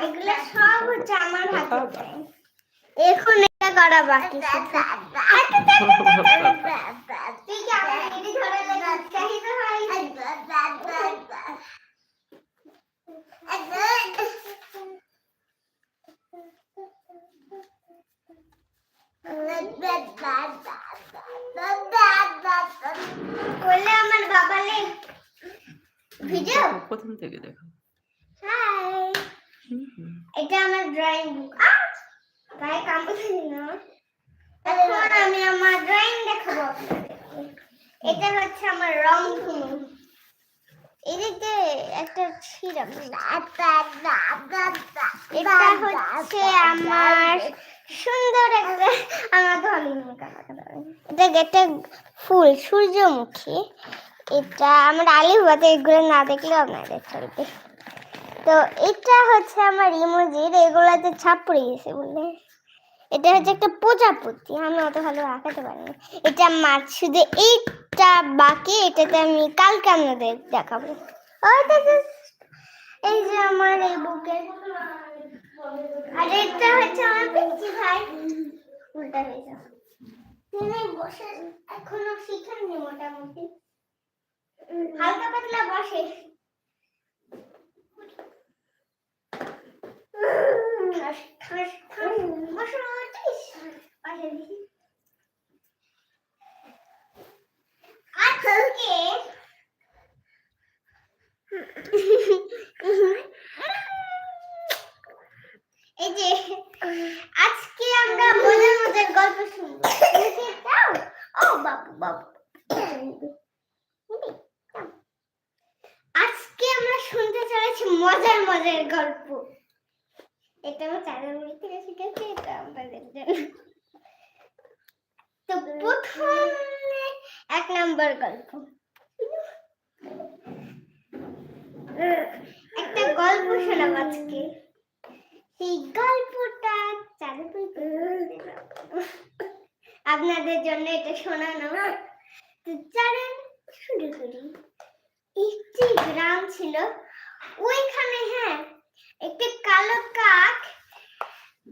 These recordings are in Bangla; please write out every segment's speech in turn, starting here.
এগুলো সব হচ্ছে আমার হাতে এখন এটা করা বাকি আমার? করলে আমার বাবালে ভিডিও প্রথম থেকে দেখো হাই। এটা আমার ড্রয়িং বুক গায়ে কামড় না? এখন আমি আমার ড্রয়িং দেখাবো এটা হচ্ছে আমার রংধনু এদিকে একটা ছিলাম এটা হচ্ছে আমার সুন্দর একটা আমার ধলিনি এটা একটা ফুল সূর্যমুখী। এটা আমার আলিফ বাতে এগুলো না দেখলে আপনাদের চলবে তো এটা হচ্ছে আমার ইমোজির এগুলাতে ছাপ পড়ে গেছে বলে। এটা হচ্ছে একটা প্রজাপতি আমি অত ভালো আঁকাতে পারি এটা মাছ, শুধু এইটা বাকি, এটাতে আমি কালকে আপনাদের দেখাবো। এই যে আমার এই বুকের আর এটা হচ্ছে আমার ভাই। উল্টা হয়ে তিনি বসে, এখনও শিখেননি মোটামুটি। হালকা পাতলা বসে ঠাস ঠাস ঠাস বসো উঠিস পাশে দেখি আজকে এই যে আজকে আমরা মজার মজার গল্প শুনব তুমি কি চাও ও বাবু বাবু নিবি? নাও। আজকে আমরা শুনতে চলেছি মজার মজার গল্প। এটা আমার চারের মুড়ি থেকে শিখেছি, এটা আমাদের জন্য। তো প্রথমে এক নাম্বার গল্প। একটা গল্প শোনাব আজকে। সেই গল্পটা আপনাদের জন্য এটা শোনানো। তো চলেন শুরু করি। একটি গ্রাম ছিল ওইখানে হ্যাঁ একটা কালো কাক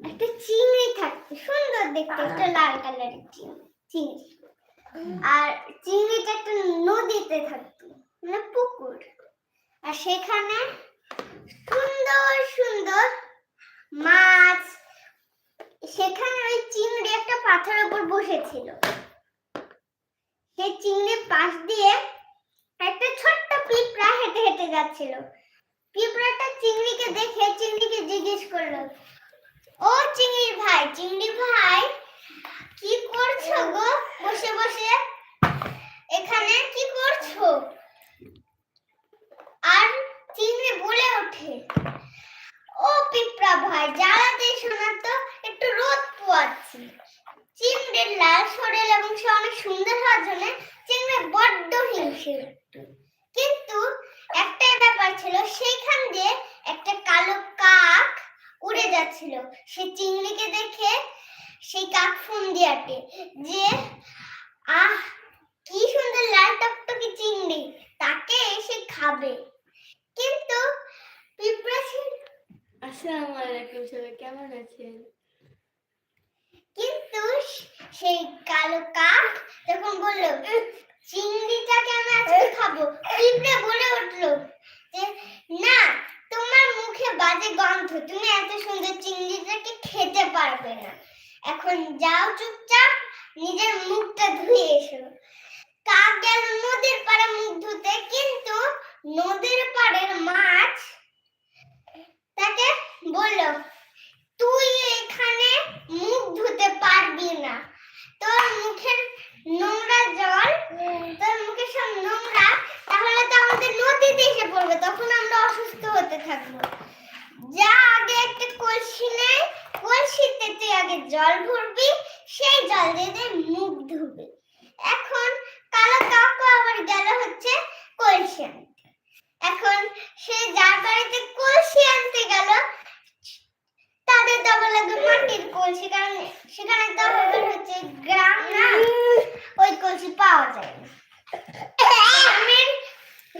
একটা চিংড়ি থাকতো সুন্দর দেখতে একটা লাল কালারের চিংড়ি। আর চিংড়িটা একটা নদীতে থাকতো মানে পুকুর। আর সেখানে সুন্দর সুন্দর মাছ সেখানে ওই চিংড়ি একটা পাথরের উপর বসেছিল। সেই চিংড়ির পাশ দিয়ে একটা ছোট্ট পিঁপড়া হেঁটে হেঁটে যাচ্ছিল। পিঁপড়াটা চিংড়িকে দেখে চিংড়িকে জিজ্ঞেস করল, ও চিংড়ি ভাই চিংড়ি ভাই, কি করছ গো? বসে বসে, এখানে কি করছ? আর চিংড়ি বলে ওঠে, ও পিঁপড়া ভাই জ্বালাতে শোনা তো, একটু রোদ পোয়াচ্ছি। চিংড়ির লাল শরীর এবং সে অনেক সুন্দর হওয়ার জন্য চিংড়ি বড্ড হিংসে। কিন্তু ব্যাপার ছিল সেইখান দিয়ে একটা কালো কাক উড়ে যাচ্ছিল। সে চিংড়িকে দেখে সেই কাক ফোন দিয়াটে যে আহ কি সুন্দর লাল টকটকে চিংড়ি তাকে এসে খাবে। কিন্তু পিঁপড়া ছিল আসসালামু আলাইকুম সবাই কেমন আছেন? কিন্তু সেই কালো কাক তখন বলল চিংড়িটাকে আমি আজকে খাব। পিঁপড়ে বলে উঠল বাজে গন্ধ। তুমি এত সুন্দর চিংড়িটাকে খেতে পারবে না। এখন যাও চুপচাপ, নিজের মুখটা ধুয়ে এসো। কাক গেল নদীর পাড়ে মুখ ধুতে, কিন্তু নদীর পাড়ের মাছ তাকে বলল, তুই এখানে মুখ ধুতে পারবি না। তোর মুখের নোংরা জল, তোর মুখে সব নোংরা, তাহলে তো আমাদের নদীতে এসে পড়বে। তখন আমরা অসুস্থ হতে থাকব। যা আগে একটা কলসি নেই কলসিতে তুই আগে জল ভরবি, সেই জল দিয়ে মুখ ধুবি। এখন কালো কাকু আবার গেল হচ্ছে কলসি আনতে। এখন সে যার বাড়িতে কলসি আনতে গেল, তাদের তো আবার লাগবে মাটির কলসি, কারণ সেখানে তো আবার হচ্ছে গ্রাম না, ওই কলসি পাওয়া যায় না। গ্রামের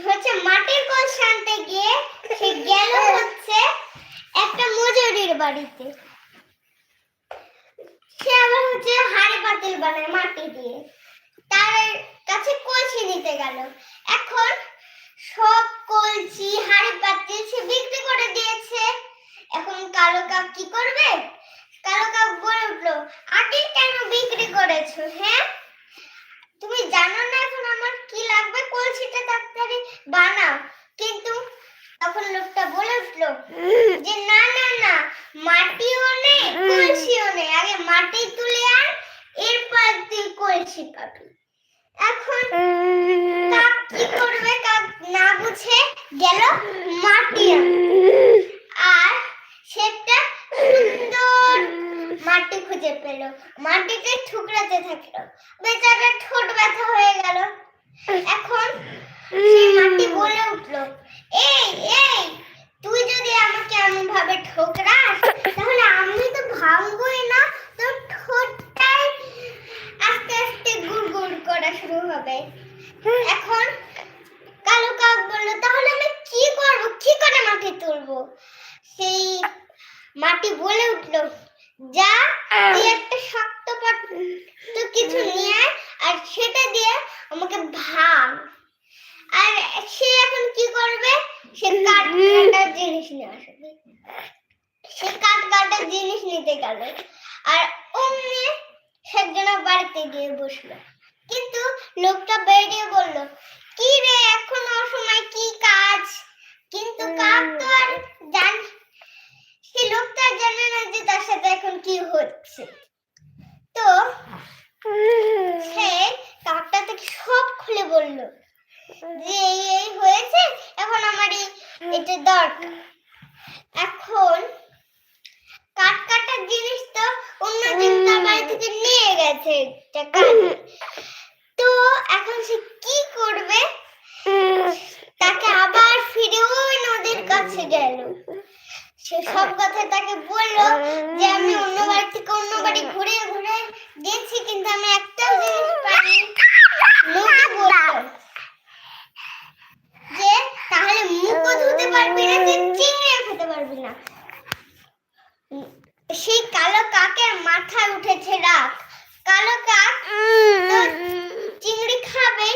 হচ্ছে মাটির কলসি আনতে গিয়ে সে গেল হচ্ছে একটা বাড়িতে সে আবার হচ্ছে হাড়ি পাতিল বানায় মাটি দিয়ে তার কাছে কলসি নিতে গেল এখন সব কলসি হাড়ি পাতিল সে বিক্রি করে দিয়েছে এখন কালো কাক কি করবে কালো কাক বলে উঠল আগে কেন বিক্রি করেছ হ্যাঁ তুমি জানো না এখন আমার কি লাগবে কলসিটা তাড়াতাড়ি বানাও কিন্তু তখন লোকটা বলে উঠল যে, না না না, মাটিও নেই, কলসিও নেই। আগে মাটি তুলে আন, এরপর তুই কলসি পাবি এখন কাক কি করবে কাক না বুঝে গেল মাটি আর সেটা সুন্দর মাটি খুঁজে পেল। মাটিতে ঠুকরাতে থাকল। বেচারা ঠোঁট ব্যথা হয়ে গেল। এখন সেই মাটি বলে উঠল, এই এই তুই যদি আমাকে এমন ভাবে ঠোকরাস তাহলে আমি তো ভাঙবই না তোর ঠোঁটটাই আস্তে আস্তে গুড় গুড় করা শুরু হবে এখন কালো কাক বলল তাহলে আমি কি করব কি করে মাটি তুলবো সেই মাটি বলে উঠল যা তুই একটা শক্ত তো কিছু নিয়ে আয়, আর সেটা দিয়ে আমাকে ভাঙ আর সে এখন কি করবে সে কাঠ কাটার জিনিস নিয়ে আসবে সে কাঠ কাটার জিনিস নিতে গেল। আর অমনি সেজন্য বাড়িতে গিয়ে বসল। কিন্তু লোকটা বেরিয়ে বলল কি রে এখন অসময় কি কাজ? কিন্তু কাক তো আর জান সে লোকটা জানে না যে তার সাথে এখন কি হচ্ছে। তো সে কাকটা থেকে সব খুলে বলল যে এই হয়েছে এখন আমার এই এটা দরকার। এখন কাঠ কাটার জিনিস তো অন্যদিন তার বাড়ি থেকে নিয়ে গেছে তো এখন সে কি করবে? তাকে আবার ফিরে ওই নদীর কাছে গেল। সে সব কথা তাকে বলল যে আমি অন্য বাড়ি থেকে অন্য বাড়ি ঘুরে ঘুরে গেছি কিন্তু আমি একটাও জিনিস পাইনি। লোকে বলল যে তাহলে মুখও ধুতে পারবি না যে চিংড়িও খেতে পারবি না উম, সেই কালো কাকের মাথায় উঠেছে রাগ কালো কাক চিংড়ি খাবে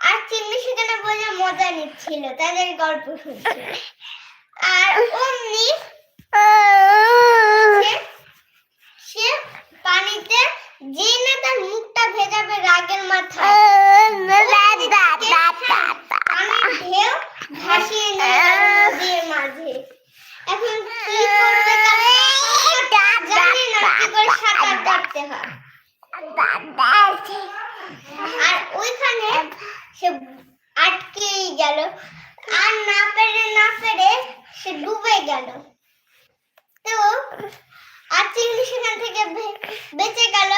আর চিংড়ি সেখানে বসে মজা নিচ্ছিল তাদের গল্প শুনছিল আর অমনি সে- পানিতে যে না তার মুখটা ভেজাবে রাগের মাথায়। ঢেউ ভাসিয়ে নিয়ে গেল নদীর মাঝে এখন কি করবে কালো কাক? জানি না কি করে আর ওইখানে সে আটকেই গেল। আর না পেরে না পেরে সে ডুবে গেল। তো আর চিংড়ি সেখান থেকে বেঁচে গেল,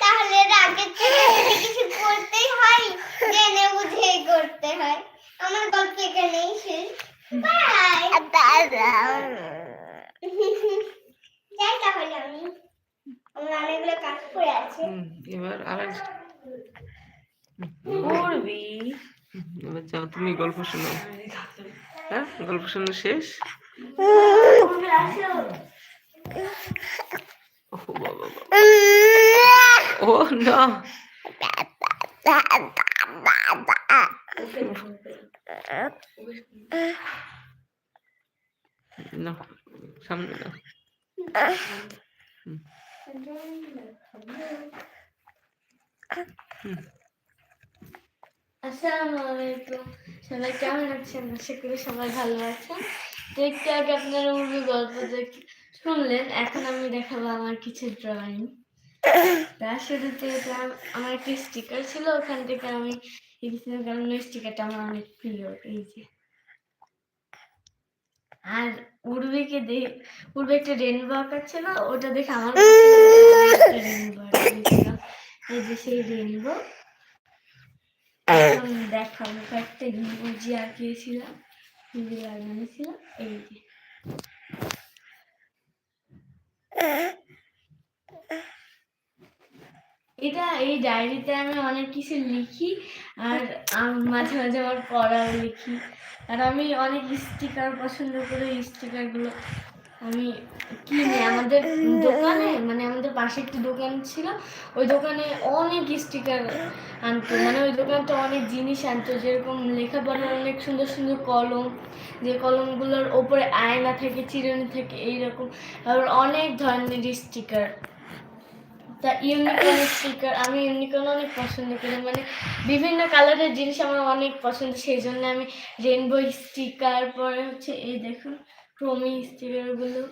তাহলে রাগের থেকে কিছু করতেই হয়, জেনে বুঝেই করতে হয়। আমার গল্প এখানেই শেষ বাই যাই তাহলে আমি আমার অনেকগুলো কাজ পড়ে আছে। এবার আর পড়বি এবার যাও তুমি গল্প শোনাও হ্যাঁ গল্প শোনা শেষ? ও বাবা। ও না। না সামনে না। আসসালামু আলাইকুম সবাই কেমন আছেন? আশা করি সবাই ভালো আছেন। তো একটু আগে আপনারা উর্মি গল্প শুনলেন, এখন আমি দেখাবো আমার কিছু ড্রয়িং তার শুরুতে আমার একটা স্টিকার ছিল, ওখান থেকে আমি কারণ ওই স্টিকারটা আমার অনেক প্রিয়, এই যে। আর উর্বিকে দেখ উর্বে একটা রেনবো আছে না ওটা দেখে আমার রেনবো এই যে সেই রেনবো দেখাবো কয়েকটা আঁকিয়েছিলাম লাগানো ছিল এই যে। এটা এই ডায়েরিতে আমি অনেক কিছু লিখি, আর মাঝে মাঝে আমার পড়াও লিখি। আর আমি অনেক স্টিকার পছন্দ করি স্টিকারগুলো আমি কিনে। আমাদের দোকানে মানে আমাদের পাশে একটি দোকান ছিল, ওই দোকানে অনেক স্টিকার আনতো। মানে ওই দোকানটা অনেক জিনিস আনতো, যেরকম লেখাপড়ার অনেক সুন্দর সুন্দর কলম, যে কলমগুলোর ওপরে আয়না থাকে, চিরুনি থাকে, এইরকম। আবার অনেক ধরনের স্টিকার তা ইউনিকর্ন স্টিকার আমি ইউনিকর্ন অনেক পছন্দ করি মানে বিভিন্ন কালারের জিনিস আমার অনেক পছন্দ সেই জন্য আমি রেনবো স্টিকার পরে হচ্ছে এই দেখুন ক্রোমি স্টিকারগুলো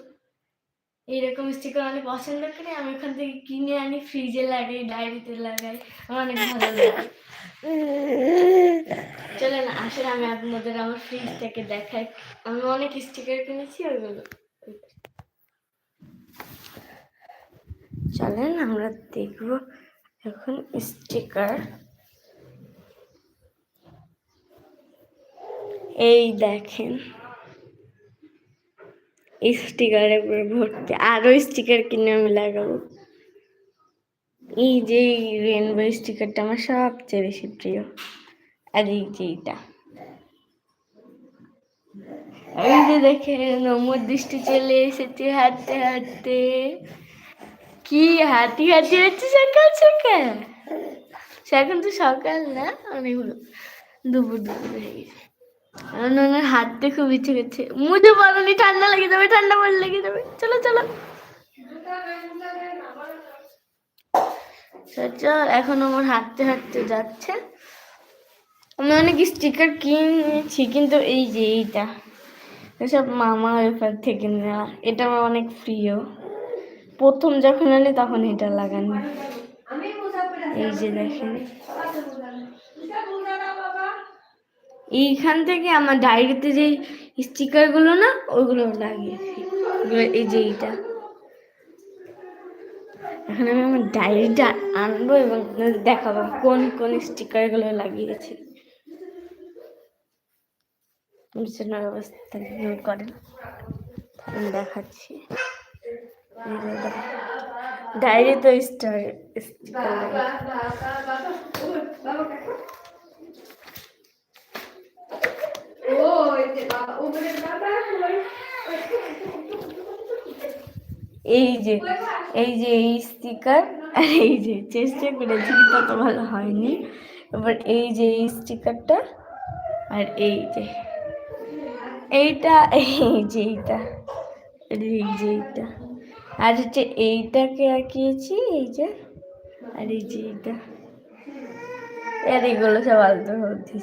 এইরকম স্টিকার অনেক পছন্দ করি, আমি ওখান থেকে কিনে আনি ফ্রিজে লাগাই ডায়েরিতে লাগাই, আমার অনেক ভালো লাগে। চলেন আসলে আমি আপনাদের আমার ফ্রিজ থেকে দেখাই। আমি অনেক স্টিকার কিনেছি, ওইগুলো। চলেন আমরা দেখব এখন স্টিকার এই দেখেন স্টিকারের উপরে ভর্তি। আরও স্টিকার কিনে আমি লাগাবো। এই যে রেনবো স্টিকারটা আমার সবচেয়ে বেশি প্রিয়। আর এই যে এইটা। এই যে দেখেন নমর দৃষ্টি চলে এসেছে, হাঁটতে হাঁটতে। কি হাঁটি হাঁটি হচ্ছে সকাল সকাল? এখন তো সকাল না, অনেকগুলো। দুপুর দুপুর হয়ে গেছে। আমার ওনার হাঁটতে খুব ইচ্ছে করছে। মুজে বলনি, ঠান্ডা লেগে যাবে, ঠান্ডা পড়ে লেগে যাবে। চলো চলো। চল, এখন আমার হাঁটতে হাঁটতে যাচ্ছে। আমি অনেক স্টিকার কিনেছি, কিন্তু এই যে এইটা, এসব মামা ওখান থেকে নেওয়া। এটা আমার অনেক প্রিয়। প্রথম যখন আনি তখন এটা লাগানো। এই যে দেখেন। এইখান থেকে আমার ডায়েরিতে যে স্টিকারগুলো না ওগুলো লাগিয়েছি এই যে এইটা। এখন আমি আমার ডায়েরিটা আনব এবং দেখাবো কোন কোন স্টিকারগুলো লাগিয়েছি। অবস্থা করেন? দেখাচ্ছি। ডায়েরি তো স্টার, এই যে এই যে এই স্টিকার আর এই যে চেষ্টা করেছি কিন্তু তত ভালো হয়নি, এবার এই যে এই স্টিকারটা আর এই যে, এইটা, এই যে এইটা এই যে এইটা। আর হচ্ছে এইটাকে আঁকিয়েছি, এই যে, আর এই যে এইটা। আর এগুলো সব আলতো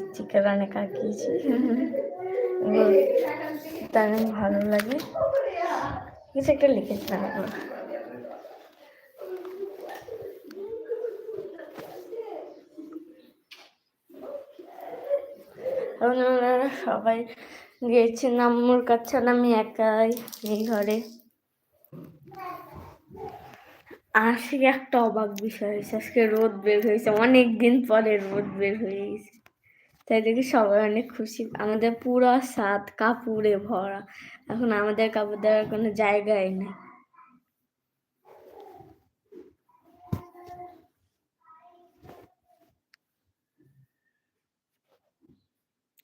স্টিকার অনেক আঁকিয়েছি। তার ভালো লাগে। কিছু একটা লিখেছিলাম এগুলো। সবাই গিয়েছে নাম্মুর কাছে আমি একাই এই ঘরে। আজকে একটা অবাক বিষয় হয়েছে। আজকে রোদ বের হয়েছে, অনেক দিন পরে রোদ বের হয়ে গেছে। তাই দেখি সবাই অনেক খুশি। আমাদের পুরো সাত কাপড়ে ভরা। এখন আমাদের কাপড় দেওয়ার কোনো জায়গাই নেই।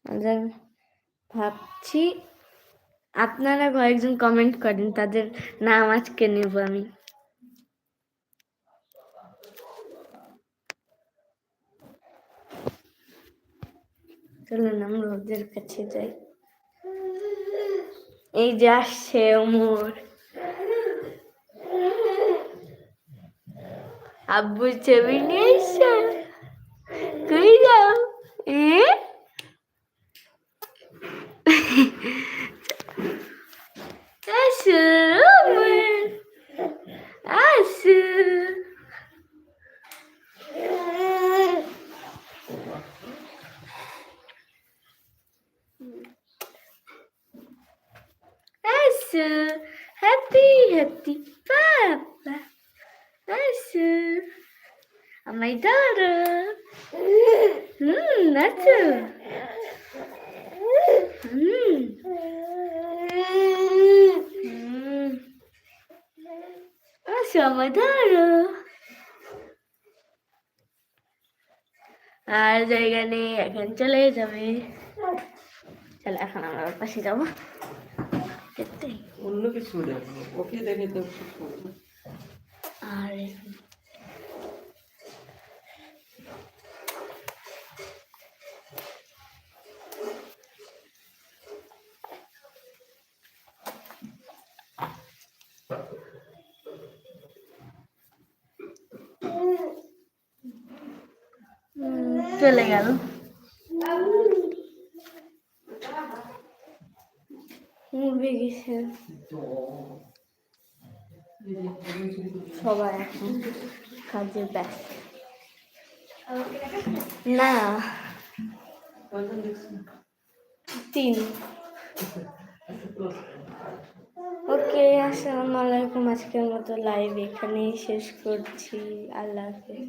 আমরা ভাবছি আপনারা কয়েকজন কমেন্ট করেন, তাদের নাম আজকে নেব আমি। চলুন আমরা ওদের কাছে যাই। এই যে আসছে ওমর। আব্বু ছবি নিয়ে এসছে? Asu, happy, happy papa. Asu, oh, my daughter. Hmm, Asu. Hmm. Hmm. Asu, my daughter. আর জায়গা নেই এখন চলে যাবে চলো এখন আমরা পাশে যাব অন্য কিছু দেখো ওকে দেখে তো। আর চলে গেল মুরগি গেছে সবাই এখন কাজে ব্যস্ত। না। তিন। ওকে, আসসালামু আলাইকুম। আজকের মতো লাইভ এখানেই শেষ করছি। আল্লাহ হাফেজ।